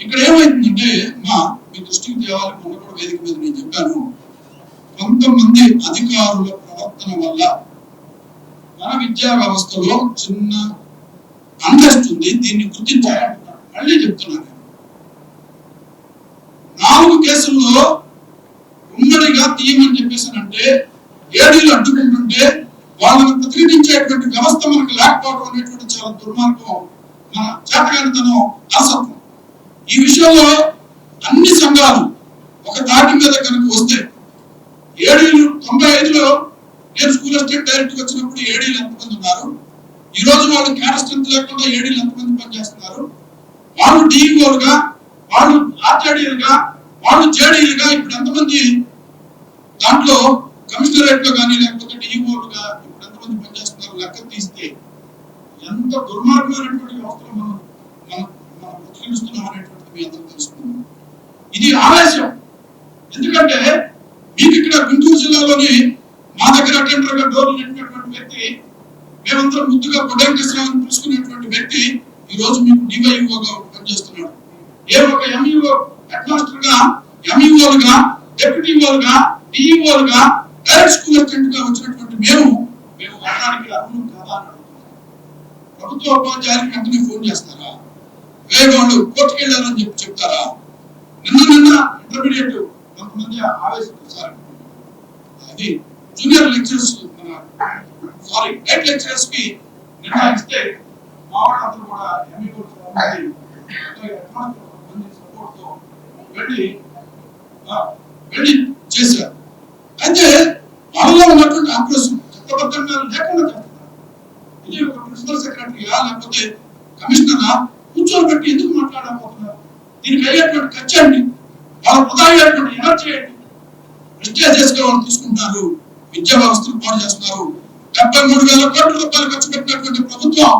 ఇక్కడ ఏమైందంటే మా మీ దృష్టికి తేవాలి మొన్న కూడా వేదిక మీద నేను చెప్పాను. కొంతమంది అధికారుల ప్రవర్తన వల్ల మన విద్యా వ్యవస్థలో చిన్న అందరిస్తుంది దీన్ని గుర్తించాలంటున్నాను మళ్ళీ చెప్తున్నాను. నాలుగు కేసుల్లో ఉమ్మడిగా తీయమని చెప్పేసానంటే ఏడీలు అడ్డుకుంటుంటే వాళ్ళని ప్రతిఘటించేటువంటి వ్యవస్థ మనకు లేకపోవడం అనేటువంటి చాలా దుర్మార్గం మన చేతగానితనం అసత్వం ఈ విషయంలో అన్ని సంఘాలు ఒక తాటి మీద కనుక వస్తే ఏడీలు తొంభై ఐదులో నేను స్కూల్ స్టేట్ డైరెక్టర్ వచ్చినప్పుడు ఏడీలు ఎంతమంది ఉన్నారు? ఈ రోజు వాళ్ళు క్యాడర్ స్ట్రెంత్ లేకుండా ఏడీలు ఎంతమంది పనిచేస్తున్నారు? వాళ్ళు డిఈఓలుగా వాళ్ళు ఆర్జేడీలుగా వాళ్ళు జేడీలుగా ఇప్పుడు ఎంతమంది దాంట్లో కమిషనరేట్లో కానీ లేకపోతే డిఈఓలుగా ఇప్పుడు ఎంతమంది పనిచేస్తున్నారు లెక్క తీస్తే ఎంత దుర్మార్గమైనటువంటి వ్యవస్థలు మనం మనం ప్రతిఘటిస్తున్నాం అనేటువంటిది మీ అందరూ తెలుసుకున్నాం ఇది ఆలస్యం ఎందుకంటే మీకు ఇక్కడ గుంటూరు జిల్లాలోని మా దగ్గర అటెండర్గా డోర్లు నెట్టినటువంటి వ్యక్తి మేమంతా ముద్దుగా పొడెంకశ్రామని పిలుచుకునేటువంటి వ్యక్తి ఈ రోజు మీకు డివైఓగా పనిచేస్తున్నాడు. ఏ ఒక ఎంఈఓ హెడ్ మాస్టర్గా ఎంఈఓలుగా డెప్యూటీఓలుగా డిఈఓలుగా డైరెక్ట్ స్కూల్ అసిస్టెంట్గా వచ్చినటువంటి మేము మేము అనడానికి అర్హులు కాదా అని ప్రభుత్వ ఉపాధ్యాయులకు వెంటనే ఫోన్ చేస్తారా? వేగవాళ్ళు కోర్టుకు వెళ్ళారని చెప్పి చెప్తారా? నిన్న ఇంటర్మీడియట్ కొంతమంది సార్ అది జూనియర్ లెక్చరర్స్ సారీ లెక్చరర్స్కి నిర్ణయిస్తే మా కూడా ఎంఈఓ సపోర్ట్తో వెళ్ళి వెళ్ళి చేశారు. అయితే వాళ్ళలో ఉన్నటువంటి ఆక్రోశం చట్టబద్ధంగా లేకుండా చేస్తున్నారు ఇది ఒక ప్రిన్సిపల్ సెక్రటరీయా లేకపోతే కమిషనరా కూర్చోబెట్టి ఎందుకు మాట్లాడకపోతున్నారు దీనికి అయ్యేటువంటి ఖర్చు అండి వాళ్ళ వృధా అయ్యేటువంటి ఎనర్జీ ఏంటి ప్రెస్టేజ్ చేసుకోవాలని తీసుకుంటున్నారు విద్యా వ్యవస్థను పాడు చేస్తున్నారు. డెబ్బై మూడు వేల కోట్ల రూపాయలు ఖర్చు పెట్టినటువంటి ప్రభుత్వం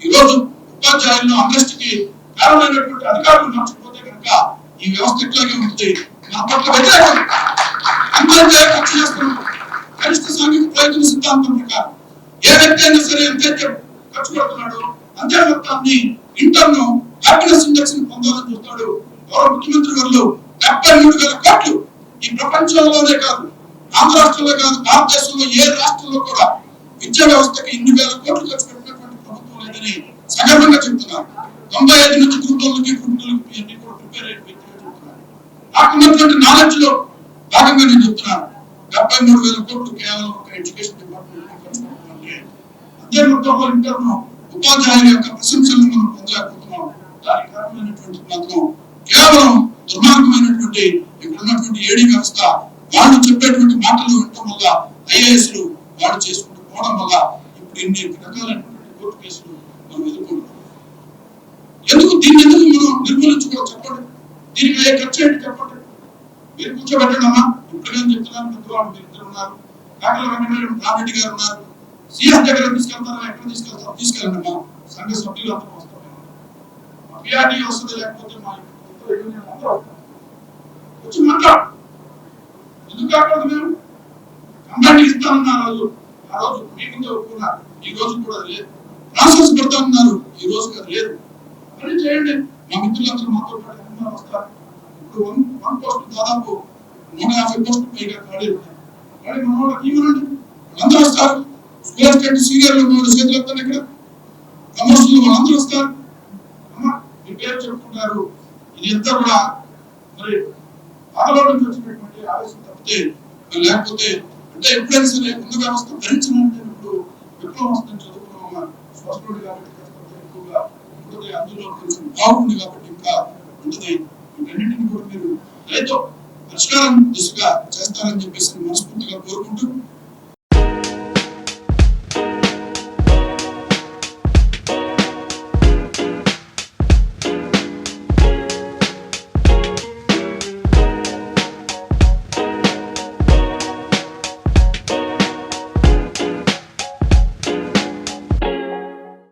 ఈ రోజు ఉపాధ్యాయులను అంగస్టికి కారణమైనటువంటి అధికారులు నడుచుకుపోతే కనుక ఈ వ్యవస్థ ఇట్లాగే ఉంటుంది. మన పట్ల వ్యతిరేకం. అందరికీ ఖర్చు చేస్తున్నాం కనిష్ట సాంఘిక ప్రయోజన సిద్ధాంతం ప్రకారం ఏ వ్యక్తి అయినా సరే ఎంత ఖర్చు పెడుతున్నాడు అంతే మొత్తాన్ని ఇంటర్ను హ్యాపీనెస్ ఇండెక్స్ని పొందాలని చూస్తాడు గౌరవ ముఖ్యమంత్రి గారు డెబ్బై మూడు వేల కోట్లు ఈ ప్రపంచంలోనే కాదు. ఆంధ్ర రాష్ట్రంలో కాదు భారతదేశంలో ఏ రాష్ట్రంలో కూడా విద్యా వ్యవస్థకి ఇన్ని వేల కోట్లు ఖర్చు పెట్టినటువంటి ప్రభుత్వం లేదని సగర్వంగా చెప్తున్నారు తొంభై ఐదు నుంచి గురుకులకి గురుకులకి అన్ని కూడా ప్రిపేర్ అయిన వ్యక్తిగా చెప్తున్నారు నాకున్నటువంటి నాలెడ్జ్లో భాగంగా నేను చెప్తున్నాను. డెబ్బై మూడు వేల కోట్లు కేవలం ఒక ఎడ్యుకేషన్ డిపార్ట్మెంట్ ఖర్చు పెడుతుందంటే అదే మొత్తంలో ఇంటర్ను ఉపాధ్యాయుల యొక్క ప్రశంసలను మనం పొందలేకపోతున్నాం ఉన్నటువంటి కారణమైనటువంటి కేవలం దుర్మార్గమైనటువంటి ఇక్కడ ఉన్నటువంటి ఏడీ వ్యవస్థ వాళ్ళు చెప్పేటువంటి మాటలు వినటం వల్ల ఐఏఎస్లు వాళ్ళు చేసుకుంటూ పోవడం వల్ల ఇప్పుడు ఇన్ని రకాలైనటువంటి కోర్టు కేసులు మనం ఎదుర్కొంటున్నాం ఎందుకు దీన్ని ఎందుకు మనం నిర్మూలించుకోవాలి చెప్పండి దీనికి అయ్యే ఖర్చు ఏంటి చెప్పండి? మీరు కూర్చోబెట్టండి అమ్మా. ఇప్పుడు నేను చెప్తున్నాను పెద్దవాళ్ళు మీరు ఇద్దరు ఉన్నారు. కాకల వెంకటరెడ్డి రామరెడ్డి గారు ఉన్నారు. సీఎస్ దగ్గర తీసుకెళ్తారా? ఎక్కడ తీసుకెళ్తారా? తీసుకెళ్ళండి అమ్మా. సంఘ సభ్యులు అందరూ వస్తారు పిఆర్డీ వస్తుంది లేకపోతే మా ఇద్దరు యూనియన్ అందరూ వస్తారు. వచ్చి మాట్లాడు. ఎందుకు కాకూడదు మేము అందరికీ ఇస్తానన్న ఆ రోజు. ఆ రోజు మీ ముందే ఒప్పుకున్నారు ఈ రోజు కూడా లేదు. ప్రాసెస్ పెడతా ఉన్నారు. ఈ రోజు కాదు లేదు. మరి చేయండి. మా మిత్రులందరూ మాతో పాటు అందరూ వస్తారు. ఇప్పుడు వన్ వన్ పోస్ట్ దాదాపు నూట యాభై పోస్టులు పైగా ఖాళీ ఉన్నాయి. ఖాళీ మన వాళ్ళకి ఇవ్వనండి అందరూ వస్తారు. స్కూల్ అసిస్టెంట్ సీనియర్లు మూడు చేతులు వస్తాను ఇక్కడ. కమర్షియల్ వాళ్ళందరూ వస్తారు. పేరు చెప్పుకుంటారు ఇది అంతా కూడా మరి బాధలో నుంచి వచ్చినటువంటి ఆవేశం తప్పితే లేకపోతే అంటే ఎప్పుడైనా అనే ఉన్న వ్యవస్థ భరించమంటే ఇప్పుడు విప్లవం వస్తుంది చదువుకున్నామా సోషల్ కాబట్టి ఎక్కువగా ఉంటుంది అందులో కొంచెం బాగుంది కాబట్టి ఇంకా ఉంటుంది వీటన్నిటిని కూడా మీరు రైతు పరిష్కారం దిశగా చేస్తారని చెప్పేసి మనస్ఫూర్తిగా కోరుకుంటూ